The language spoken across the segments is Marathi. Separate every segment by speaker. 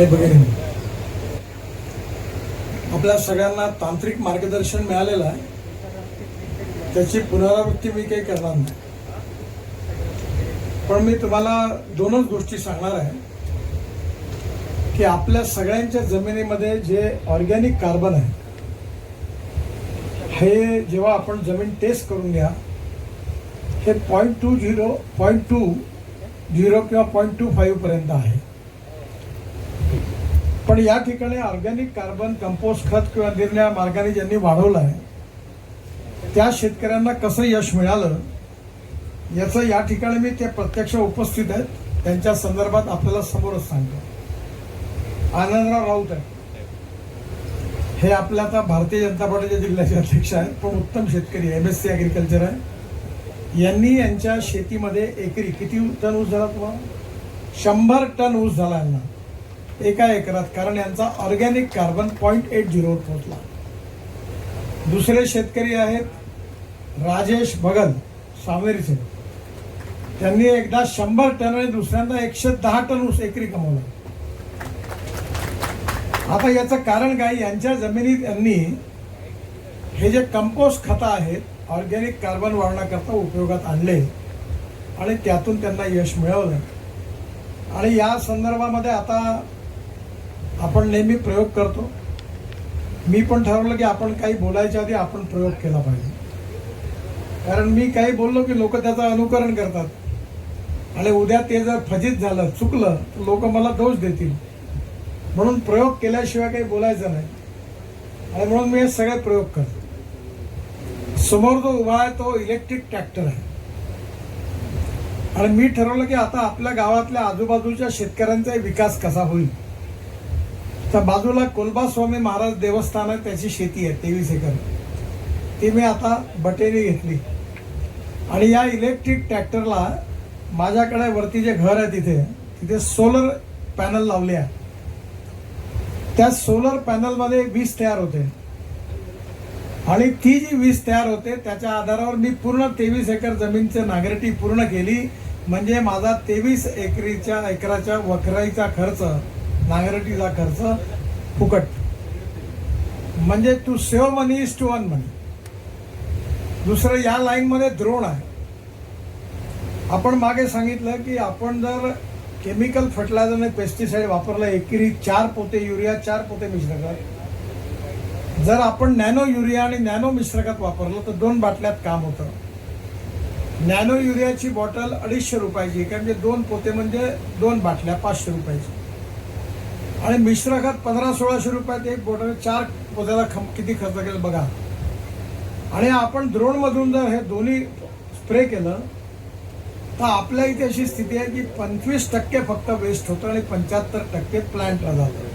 Speaker 1: भाई भगिनी आपल्या सगळ्यांना तांत्रिक मार्गदर्शन मिळालेलं आहे. त्याची पुनरावृत्ती मी काही करणार नाही. पण मी तुम्हाला दोनच गोष्टी सांगणार आहे. की आपल्या सगळ्यांच्या जमिनीमध्ये जे ऑर्गॅनिक कार्बन आहे हे जेव्हा आपण जमीन टेस्ट करून घ्या हे point two zero point two zero किंवा पॉईंट टू फाईव्ह पर्यंत आहे. पण या ठिकाणी ऑर्गॅनिक कार्बन कंपोस्ट खत किंवा निर्णया मार्गाने ज्यांनी वाढवलं आहे त्या शेतकऱ्यांना कसं यश मिळालं याचं या ठिकाणी मी ते प्रत्यक्ष उपस्थित आहेत. त्यांच्या संदर्भात आपल्याला समोरच सांगतो. आनंदराव राऊत आहे हे आपल्या आता भारतीय जनता पार्टीच्या जिल्ह्याचे अध्यक्ष आहेत पण उत्तम शेतकरी एम एस सी ॲग्रिकल्चर आहे. यांनी यांच्या शेतीमध्ये एकरी किती टन ऊस झाला तुम्हाला? शंभर टन ऊस झाला यांना. एका एकरात कारण यांचा ऑर्गॅनिक कार्बन पॉईंट एट झिरोवर पोहोचला. दुसरे शेतकरी आहेत राजेश भगल सावेरीचे. त्यांनी एकदा शंभर टन आणि दुसऱ्यांदा एकशे दहा टन ऊस एकरी कमवला. आता याचं कारण काय? यांच्या जमिनीत यांनी हे जे कंपोस्ट खतं आहेत ऑर्गॅनिक कार्बन वाढण्याकरता उपयोगात आणले आणि त्यातून त्यांना यश मिळवलं. आणि या संदर्भामध्ये आता आपण नेहमी प्रयोग करतो. मी पण ठरवलं की आपण काही बोलायच्या आधी आपण प्रयोग केला पाहिजे. कारण मी काही बोललो की लोक त्याचं अनुकरण करतात. आणि उद्या ते जर फजित झालं चुकलं तर लोक मला दोष देतील. म्हणून प्रयोग केल्याशिवाय काही बोलायचं नाही. आणि म्हणून मी हे सगळे प्रयोग करतो. समोर जो उभा आहे तो इलेक्ट्रिक ट्रॅक्टर आहे. आणि मी ठरवलं की आता आपल्या गावातल्या आजूबाजूच्या शेतकऱ्यांचा विकास कसा होईल? त्या बाजूला कोलबा स्वामी महाराज देवस्थान आहे त्याची शेती आहे तेवीस एकर. ती मी आता बटेरी घेतली. आणि या इलेक्ट्रिक ट्रॅक्टरला माझ्याकडे वरती जे घर आहे तिथे तिथे सोलर पॅनल लावले आहे. त्या सोलर पॅनलमध्ये वीज तयार होते. आणि ती जी वीज तयार होते त्याच्या आधारावर मी पूर्ण तेवीस एकर जमीनचे नागरिकी पूर्ण केली. म्हणजे माझा तेवीस एकरीच्या एकराच्या वखराईचा खर्च नांगरटीचा खर्च फुकट. म्हणजे to save money is to one money दुसरं या लाईनमध्ये द्रोण आहे. आपण मागे सांगितलं की आपण जर केमिकल फर्टिलायझरने पेस्टिसाईड पेस्टिसाइड वापरलं एकरी चार पोते युरिया चार पोते मिश्रकात जर आपण नॅनो युरिया आणि नॅनो मिश्रकात वापरलं तर दोन बाटल्यात काम होतं. नॅनो युरियाची बॉटल अडीचशे रुपयाची काय म्हणजे दोन पोते म्हणजे दोन बाटल्या पाचशे रुपयाची. आणि मिश्रखत पंधरा सोळाशे रुपयात एक बोटाने चार पोत्याला खम किती खर्च केला बघा. आणि आपण द्रोणमधून जर हे दोन्ही स्प्रे केलं तर आपल्या इथे अशी स्थिती आहे की पंचवीस टक्के फक्त वेस्ट होतं आणि पंच्याहत्तर टक्के प्लांटला जातं.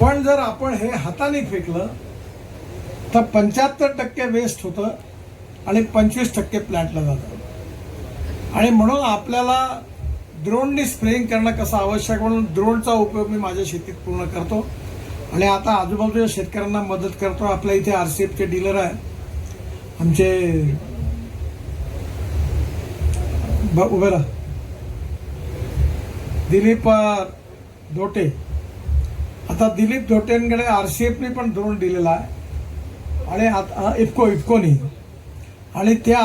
Speaker 1: पण जर आपण हे हाताने फेकलं तर पंच्याहत्तर टक्के वेस्ट होतं आणि पंचवीस टक्के प्लांटला जातं. आणि म्हणून आपल्याला द्रोणनी स्प्रेइंग करणं कसं आवश्यक म्हणून द्रोणचा उपयोग मी माझ्या शेतीत पूर्ण करतो. आणि आता आजूबाजूच्या शेतकऱ्यांना मदत करतो. आपल्या इथे आर सी एफचे डीलर आहे. आमचे उभे राहा. दिलीप धोटे. आता दिलीप धोटेंकडे आर सी एफने पण द्रोण दिलेला आहे. आणि आता इफको इफकोनी. आणि त्या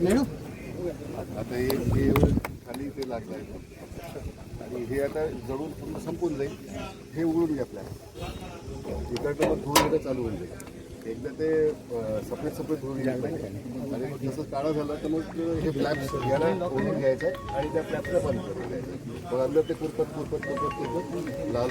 Speaker 2: ट्रॅक्टर आता हे हे खाली ते लागलं आहे. आणि हे आता जळून पूर्ण संपून जाईल. हे उघडून घ्या आपल्याला इकडनं मग घेणं चालू होईल जाईल. एकदा ते सफेद सफेद धुवून घ्यायला आणि तसं काळं झालं तर मग हे फ्लॅप्स घ्यायला ओढून घ्यायचं आणि त्या फ्लॅप्सला बंद करून द्यायचं मग अंदर ते कुरपत कुरपत कुरपत कुरपत लाल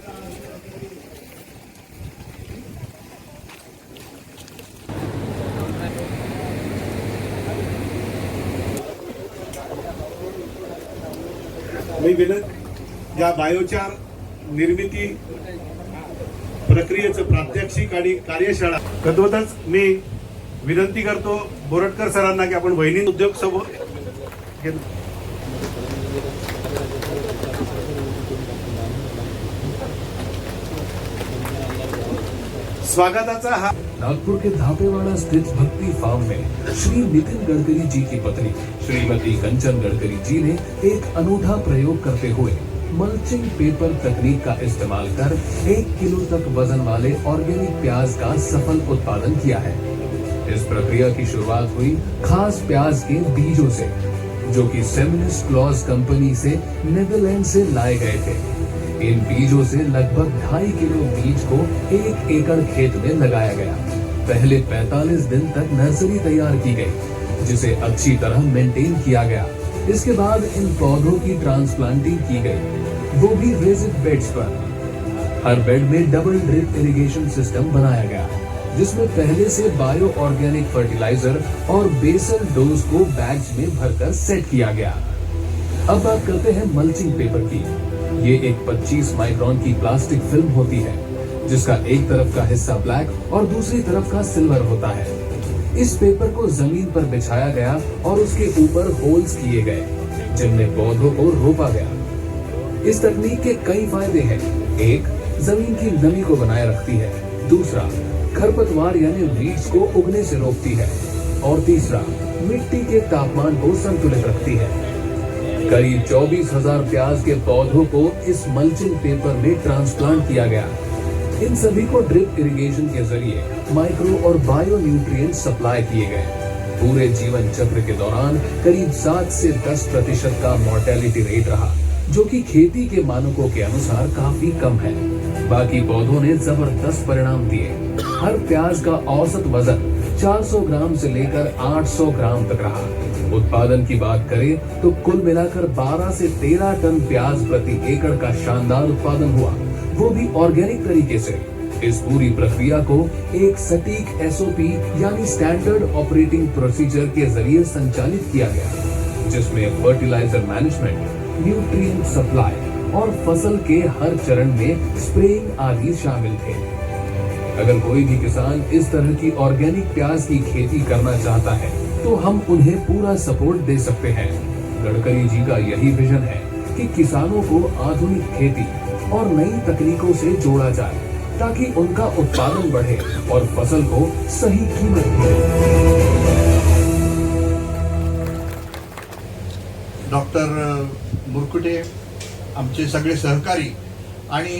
Speaker 3: मी विनंत या बायोचार निर्मिती प्रक्रियेचं प्रात्यक्षिक आणि कार्यशाळा तद्वतच मी विनंती करतो बोरटकर सरांना की आपण वहिनी उद्योग समोर स्वागताचा हा
Speaker 4: नागपुर के धापेवाड़ा स्थित भक्ति फार्म में श्री नितिन गडकरी जी की पत्नी, श्रीमती कंचन गडकरी जी ने एक अनूठा प्रयोग करते हुए मल्चिंग पेपर तकनीक का इस्तेमाल कर एक किलो तक वज़न वाले ऑर्गेनिक प्याज का सफल उत्पादन किया है। इस प्रक्रिया की शुरुआत हुई खास प्याज के बीजों से, जो कि सेमिनिस क्लॉज कंपनी से नेदरलैंड से लाए गए थे। इन बीजों से लगभग ढाई किलो बीज को एक एकड़ खेत में लगाया गया। पहले 45 दिन तक नर्सरी तैयार की गई, जिसे अच्छी तरह मेंटेन किया गया। इसके बाद इन पौधों की ट्रांसप्लांटिंग की गई। वो भी रेजिड बेड्स पर। हर बेड में डबल ड्रिप इरिगेशन सिस्टम बनाया गया, जिसमें पहले से बायो ऑर्गेनिक फर्टिलाइज़र और बेसल डोज को बैग्स में भरकर सेट किया गया। अब बात करते हैं मल्चिंग पेपर की। ये एक 25 माइक्रोन की प्लास्टिक फ़िल्म होती है, जिसका एक तरफ़ का हिस्सा ब्लैक और दूसरी तरफ़ का सिल्वर होता है। इस पेपर को ज़मीन पर बिछाया गया और उसके ऊपर होल्स किए गए, जिनमें पौधों को रोपा गया। इस तकनीक के कई फ़ायदे हैं। एक, ज़मीन की नमी को बनाए रखती है। दूसरा, खरपतवार यानी वीड्स को उगने से रोकती है। और तीसरा, मिट्टी के तापमान को संतुलित रखती है। करीब चौबीस हज़ार प्याज के पौधों को इस मल्चिंग पेपर में ट्रांसप्लांट किया गया। इन सभी को ड्रिप इरिगेशन के ज़रिए माइक्रो और बायो न्यूट्रिएंट सप्लाई किए गए। पूरे जीवन चक्र के दौरान करीब सात से दस प्रतिशत का मोर्टेलिटी रेट रहा, जो कि खेती के मानकों के अनुसार काफ़ी कम है। बाकी पौधों ने ज़बरदस्त परिणाम दिए। हर प्याज का औसत वज़न 400 ग्राम से लेकर 800 ग्राम तक रहा। उत्पादन की बात करें तो कुल मिलाकर 12 से 13 टन प्याज प्रति एकड़ का शानदार उत्पादन हुआ। वो भी ऑर्गेनिक तरीके से। इस पूरी प्रक्रिया को एक सटीक एसओपी यानी स्टैंडर्ड ऑपरेटिंग प्रोसीजर के ज़रिए संचालित किया गया, जिसमें फर्टिलाइज़र मैनेजमेंट न्यूट्रिएंट सप्लाई और फ़सल के हर चरण में स्प्रेइंग आदि शामिल थे। अगर कोई भी किसान इस तरह की ऑर्गेनिक प्याज की खेती करना चाहता है तो हम उन्हें पूरा सपोर्ट दे सकते हैं। गडकरी जी का यही विजन है कि किसानों को आधुनिक खेती और नई तकनीकों से जोड़ा जाए, ताकि उनका उत्पादन बढ़े और फ़सल को सही कीमत मिले।
Speaker 5: डॉक्टर मुरकुटे, आमचे सगळे सहकारी आणि